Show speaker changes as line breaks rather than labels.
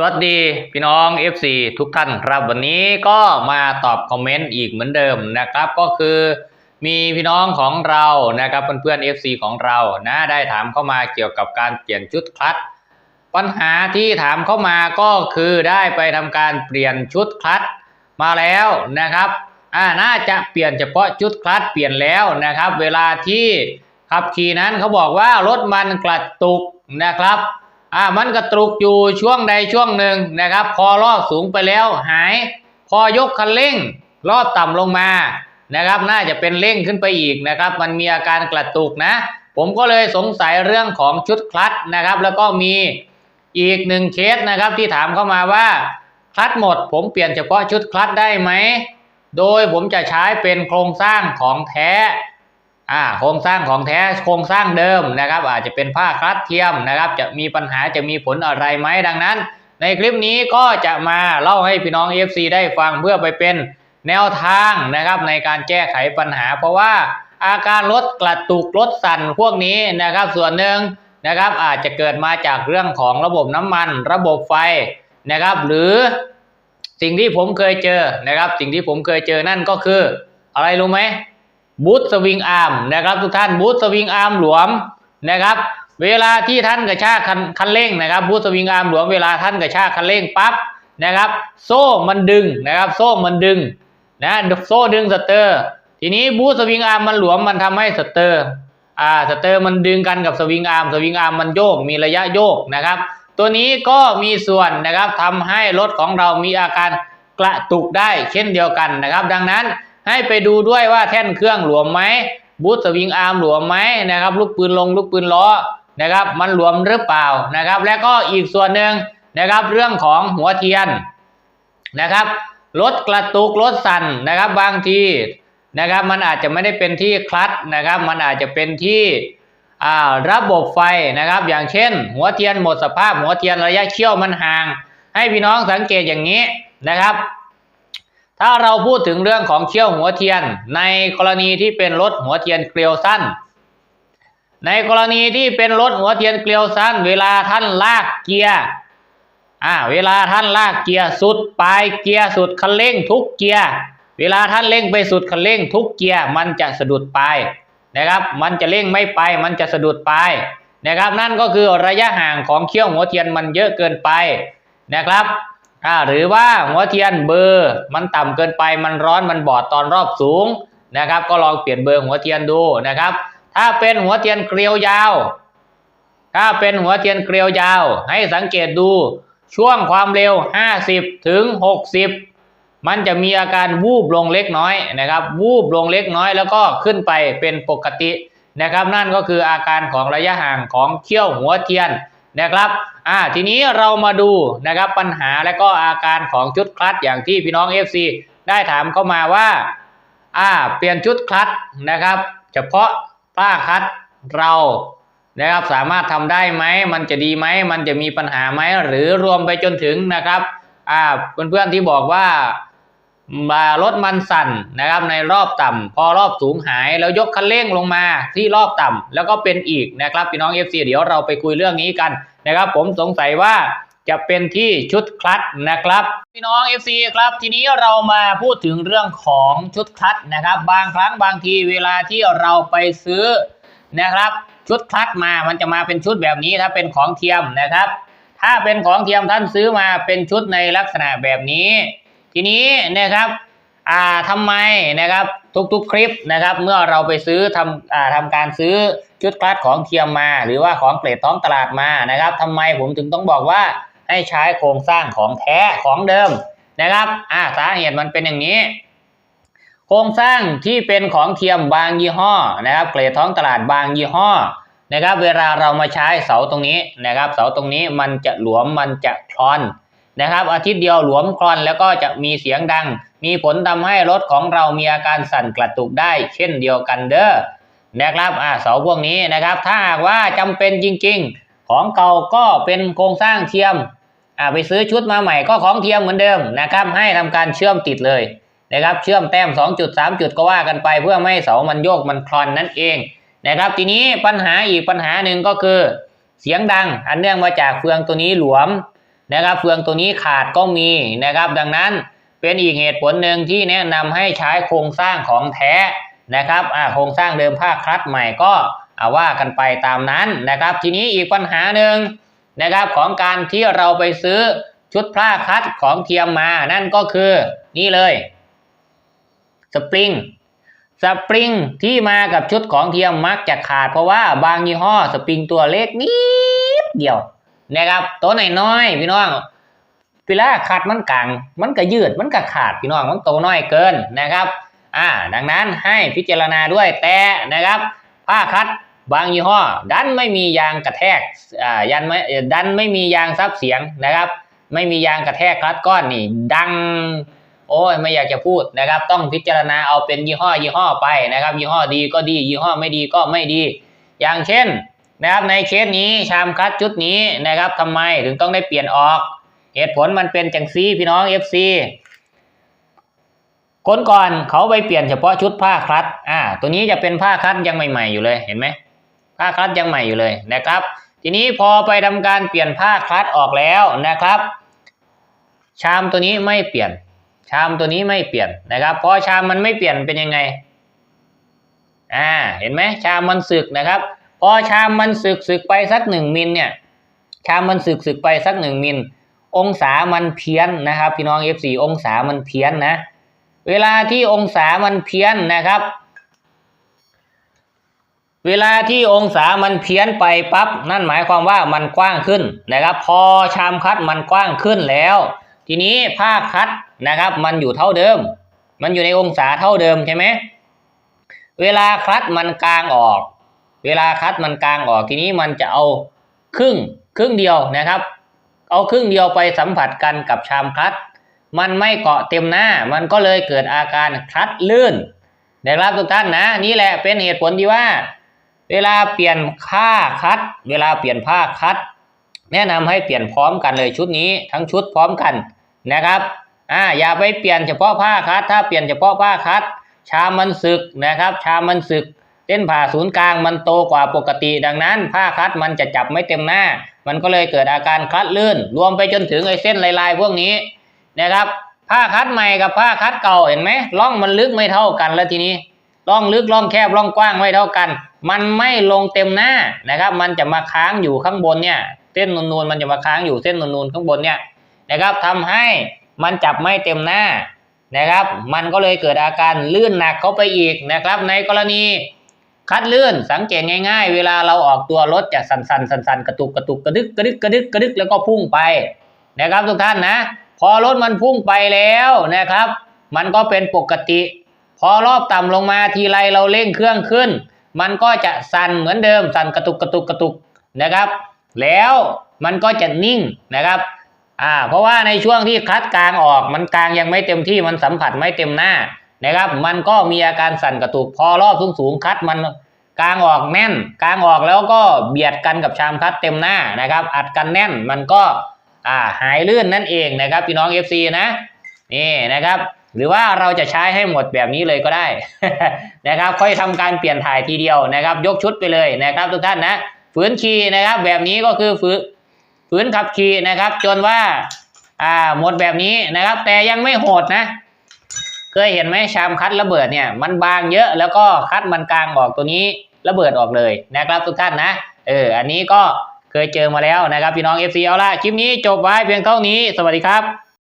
สวัสดีพี่น้อง FC ทุกท่านครับวันนี้ก็มาตอบคอมเมนต์อีกเหมือนเดิมนะครับ ก็คือมีพี่น้องของเรานะครับเพื่อนๆ FC ของเรานะได้ถามเข้ามาเกี่ยวกับการเปลี่ยนชุดคลัตช์ปัญหาที่ถามเข้ามาก็คือได้ไปทำการเปลี่ยนชุดคลัตช์มาแล้วนะครับอ่าน่าจะเปลี่ยนเฉพาะชุดคลัตช์เปลี่ยนแล้วนะครับ เวลาที่ขับขี่นั้นเขาบอกว่ารถมันกระตุกนะครับ อ่ามันกระตุกอยู่ช่วงใดช่วงหนึ่งนะครับ พอรอบสูงไปแล้วหาย พอยกคันเร่ง รอบต่ำลงมานะครับ น่าจะเป็นเร่งขึ้นไปอีกนะครับ มันมีอาการกระตุกนะ ผมก็เลยสงสัยเรื่องของชุดคลัตช์นะครับ แล้วก็มีอีกหนึ่งเคสนะครับที่ถามเข้ามาว่าคลัตช์หมด ผมเปลี่ยนเฉพาะชุดคลัตช์ได้ไหมโดยผมจะใช้เป็นโครงสร้างของแท้ อ่าโครงสร้างของแท้โครงสร้างเดิมนะครับ อาจจะเป็นผ้าคลัตเทียมนะครับ จะมีปัญหาจะมีผลอะไรไหมดังนั้น ในคลิปนี้ก็จะมาเล่าให้พี่น้อง FC ได้ฟังเพื่อไปเป็นแนวทางนะครับในการแก้ไขปัญหา เพราะว่าอาการรถกระตุกรถสั่นพวกนี้นะครับ ส่วนหนึ่งนะครับอาจจะเกิดมาจากเรื่องของระบบน้ำมัน ระบบไฟนะครับ หรือสิ่งที่ผมเคยเจอนะครับ สิ่งที่ผมเคยเจอนั่นก็คือ อะไรรู้ไหม บูทสวิงอาร์มนะครับ ทุกท่านบูทสวิงอาร์มหลวมนะครับ เวลาที่ท่านกระชากคันคันเร่งนะครับบูทสวิงอาร์มหลวมเวลาท่านกระชากคันเร่งปั๊บนะครับ โซ่มันดึงนะครับ โซ่มันดึงนะโซ่ดึงสเตอร์ ทีนี้บูทสวิงอาร์มมันหลวมมันทำให้สเตอร์อ่าสเตอร์มันดึงกันกับสวิงอาร์มสวิงอาร์มมันโยกมีระยะโยกนะครับ ตัวนี้ก็มีส่วนนะครับทำให้รถของเรามีอาการกระตุกได้เช่นเดียวกันนะครับ ดังนั้น ให้ไปดูด้วยว่าแท่นเครื่องหลวมไหมบูทสวิงอาร์มหลวมไหมนะครับ ลูกปืนลงลูกปืนล้อนะครับ มันหลวมหรือเปล่านะครับ และก็อีกส่วนหนึ่งนะครับ เรื่องของหัวเทียนนะครับรถกระตุกรถสั่นนะครับบางทีนะครับ มันอาจจะไม่ได้เป็นที่คลัตช์นะครับ มันอาจจะเป็นที่อ่าระบบไฟนะครับ อย่างเช่น หัวเทียนหมดสภาพหัวเทียนระยะเชี่ยวมันห่าง ให้พี่น้องสังเกตอย่างนี้นะครับ ถ้าเราพูดถึงเรื่องของเชี่ยวหัวเทียน ในกรณีที่เป็นรถหัวเทียนเกลียวสั้น ในกรณีที่เป็นรถหัวเทียนเกลียวสั้น เวลาท่านลากเกียร์อ่าเวลาท่านลากเกียร์สุดปลายเกียร์สุดคันเร่งทุกเกียร์เวลาท่านเร่งไปสุดคันเร่งทุกเกียร์มันจะสะดุดปลายนะครับ มันจะเร่งไม่ไป มันจะสะดุดปลายนะครับ นั่นก็คือระยะห่างของเขี้ยวหัวเทียนมันเยอะเกินไปนะครับ อ่าหรือว่าหัวเทียนเบอร์มันต่ำเกินไปมันร้อนมันบอดตอนรอบสูงนะครับ ก็ลองเปลี่ยนเบอร์หัวเทียนดูนะครับ ถ้าเป็นหัวเทียนเกลียวยาว ถ้าเป็นหัวเทียนเกลียวยาว ให้สังเกตดูช่วงความเร็ว 50 ถึง 60 มันจะมีอาการวูบลงเล็กน้อยนะครับ วูบลงเล็กน้อยแล้วก็ขึ้นไปเป็นปกตินะครับ นั่นก็คืออาการของระยะห่างของเขี้ยวหัวเทียน นะครับอ่าทีนี้เรามาดูนะครับปัญหาและก็อาการของชุดคลัตช์อย่างที่พี่น้อง FC ได้ถามเข้ามาว่าอ่าเปลี่ยนชุดคลัตช์นะครับ เฉพาะผ้าคลัตช์เรานะครับสามารถทำได้ไหมมันจะดีไหมมันจะมีปัญหาไหมหรือรวมไปจนถึงนะครับอ่าเพื่อนๆที่บอกว่า รถมันสั่นนะครับในรอบต่ำพอรอบสูงหายแล้วยกคันเร่งลงมาที่รอบต่ำแล้วก็เป็นอีกนะครับพี่น้อง FC เดี๋ยวเราไปคุยเรื่องนี้กันนะครับ ผมสงสัยว่าจะเป็นที่ชุดคลัตนะครับ พี่น้อง FC ครับทีนี้เรามาพูดถึงเรื่องของชุดคลัตนะครับ บางครั้งบางทีเวลาที่เราไปซื้อนะครับชุดคลัตช์มามันจะมาเป็นชุดแบบนี้ถ้าเป็นของเทียมนะครับ ถ้าเป็นของเทียมท่านซื้อมาเป็นชุดในลักษณะแบบนี้ ทีนี้นะครับอ่าทำไมนะครับทุกๆคลิปนะครับ เมื่อเราไปซื้อทำอ่าทำการซื้อชุดคลัตช์ของเทียมมา หรือว่าของเกรดท้องตลาดมานะครับทำไมผมถึงต้องบอกว่าให้ใช้โครงสร้างของแท้ของเดิมนะครับอ่าสาเหตุมันเป็นอย่างนี้ โครงสร้างที่เป็นของเทียมบางยี่ห้อนะครับ เกรดท้องตลาดบางยี่ห้อนะครับ เวลาเรามาใช้เสาตรงนี้นะครับ เสาตรงนี้มันจะหลวมมันจะคลอน นะครับ อาทิตย์เดียวหลวมคลอนแล้วก็จะมีเสียงดัง มีผลทำให้รถของเรามีอาการสั่นกระตุกได้ เช่นเดียวกันเด้อนะครับอ่าเสาพวกนี้นะครับ ถ้าหากว่าจำเป็นจริง ๆ ของเก่าก็เป็นโครงสร้างเทียมอ่าไปซื้อชุดมาใหม่ก็ของเทียมเหมือนเดิมนะครับ ให้ทำการเชื่อมติดเลยนะครับ เชื่อมแต้ม 2 จุด 3 จุดก็ว่ากันไปเพื่อไม่ให้เสามันโยกมันคลอนนั่นเองนะครับ ทีนี้ปัญหาอีกปัญหาหนึ่งก็คือ เสียงดังอันเนื่องมาจากเฟืองตัวนี้หลวม นะครับ เฟืองตัวนี้ขาดก็มีนะครับ ดังนั้นเป็นอีกเหตุผลหนึ่งที่แนะนำให้ใช้โครงสร้างของแท้นะครับอ่าโครงสร้างเดิมผ้าคลัตใหม่ก็เอาว่ากันไปตามนั้นนะครับ ทีนี้อีกปัญหาหนึ่งนะครับของการที่เราไปซื้อชุดผ้าคลัตของเทียมมา นั่นก็คือนี่เลยสปริงสปริงที่มากับชุดของเทียมมักจะขาดเพราะว่าบางยี่ห้อสปริงตัวเล็กนิดเดียว นะครับตัวน้อยๆพี่น้องเวลาขาดมันกลางมันก็ยืดมันก็ขาดพี่น้องมันโตน้อยเกินนะครับอ่าดังนั้นให้พิจารณาด้วยแต่นะครับผ้าคัดบางยี่ห้อ ดันไม่มียางกระแทกอ่ายันไม่ดันไม่มียางซับเสียงนะครับ ไม่มียางกระแทกคลัดก้อนนี่ ดัง โอ้ยไม่อยากจะพูดนะครับ ต้องพิจารณาเอาเป็นยี่ห้อยี่ห้อไปนะครับ ยี่ห้อดีก็ดี ยี่ห้อไม่ดีก็ไม่ดี อย่างเช่น นะครับในเคสนี้ชามคัดชุดนี้นะครับทำไมถึงต้องได้เปลี่ยนออกเหตุผลมันเป็นจังซีพี่น้อง FC คนก่อนเขาไปเปลี่ยนเฉพาะชุดผ้าคลัตอ่าตัวนี้จะเป็นผ้าคลัตยังใหม่ ๆอยู่เลยเห็นไหมผ้าคลัตยังใหม่อยู่เลยนะครับ ทีนี้พอไปทำการเปลี่ยนผ้าคลัตออกแล้วนะครับ ชามตัวนี้ไม่เปลี่ยน ชามตัวนี้ไม่เปลี่ยนนะครับเพราะชามมันไม่เปลี่ยนเป็นยังไงอ่าเห็นไหมชามมันสึกนะครับ พอชามมันสึกสึกไปสักหนึ่งมิลเนี่ยชามมันสึกสึกไปสักหนึ่งมิลองศามันเพี้ยนนะครับพี่น้อง F4 องศามันเพี้ยนนะ เวลาที่องศามันเพี้ยนนะครับ เวลาที่องศามันเพี้ยนไปปั๊บนั่นหมายความว่ามันกว้างขึ้นนะครับ พอชามคัดมันกว้างขึ้นแล้ว ทีนี้ผ้าคัดนะครับ มันอยู่เท่าเดิม มันอยู่ในองศาเท่าเดิมใช่ไหมเวลาคัดมันกลางออก เวลาคัดมันกลางออกทีนี้มันจะเอาครึ่งครึ่งเดียวนะครับ เอาครึ่งเดียวไปสัมผัสกันกับชามคัด มันไม่เกาะเต็มหน้า มันก็เลยเกิดอาการคัดลื่นนะครับทุกท่านนะ นี่แหละเป็นเหตุผลที่ว่า เวลาเปลี่ยนผ้าคัด เวลาเปลี่ยนผ้าคัด แนะนำให้เปลี่ยนพร้อมกันเลยชุดนี้ทั้งชุดพร้อมกันนะครับอ่าอย่าไปเปลี่ยนเฉพาะผ้าคัด ถ้าเปลี่ยนเฉพาะผ้าคัด ชามมันสึกนะครับ ชามมันสึก เส้นผ่าศูนย์กลางมันโตกว่าปกติ ดังนั้นผ้าคัดมันจะจับไม่เต็มหน้า มันก็เลยเกิดอาการคลัดลื่น รวมไปจนถึงไอ้เส้นลายๆ พวกนี้นะครับ ผ้าคัดใหม่กับผ้าคัดเก่าเห็นไหมร่องมันลึกไม่เท่ากันแล้วทีนี้ร่องลึกร่องแคบร่องกว้างไม่เท่ากัน มันไม่ลงเต็มหน้านะครับ มันจะมาค้างอยู่ข้างบนเนี่ยเส้นนูนๆมันจะมาค้างอยู่เส้นนูนๆข้างบนเนี่ยนะครับทำให้มันจับไม่เต็มหน้านะครับ มันก็เลยเกิดอาการลื่นหนักเข้าไปอีกนะครับ ในกรณี คัดเลื่อนสังเกตง่าย ๆ เวลาเราออกตัวรถจะสั่นๆสั่นๆกระตุกกระตุกกระดึกกระดึกกระดึกกระดึกแล้วก็พุ่งไปนะครับทุกท่านนะ พอรถมันพุ่งไปแล้วนะครับ มันก็เป็นปกติ พอรอบต่ำลงมาทีไรเราเร่งเครื่องขึ้น มันก็จะสั่นเหมือนเดิมสั่นกระตุกกระตุกกระตุกนะครับ แล้วมันก็จะนิ่งนะครับอ่าเพราะว่าในช่วงที่คัดกลางออกมันกลางยังไม่เต็มที่มันสัมผัสไม่เต็มหน้า นะครับ มันก็มีอาการสั่นกระตุกพอรอบสูงสูงคัดมันกลางออกแน่นกลางออกแล้วก็เบียดกันกับชามคัดเต็มหน้านะครับ อัดกันแน่นมันก็อ่าหายลื่นนั่นเองนะครับพี่น้อง FC นะนี่นะครับหรือว่าเราจะใช้ให้หมดแบบนี้เลยก็ได้นะครับ ค่อยทำการเปลี่ยนถ่ายทีเดียวนะครับ ยกชุดไปเลยนะครับ ทุกท่านนะฝืนขี่นะครับ แบบนี้ก็คือฝืนฝืนขับขี่นะครับ จนว่าอ่าหมดแบบนี้นะครับ แต่ยังไม่โหดนะ เคยเห็นไหมชามคัดระเบิดเนี่ยมันบางเยอะแล้วก็คัดมันกลางออกตัวนี้ระเบิดออกเลยนะครับทุกท่านนะเอออันนี้ก็เคยเจอมาแล้วนะครับพี่น้อง FC เอาล่ะคลิปนี้จบไว้เพียงเท่านี้ สวัสดีครับ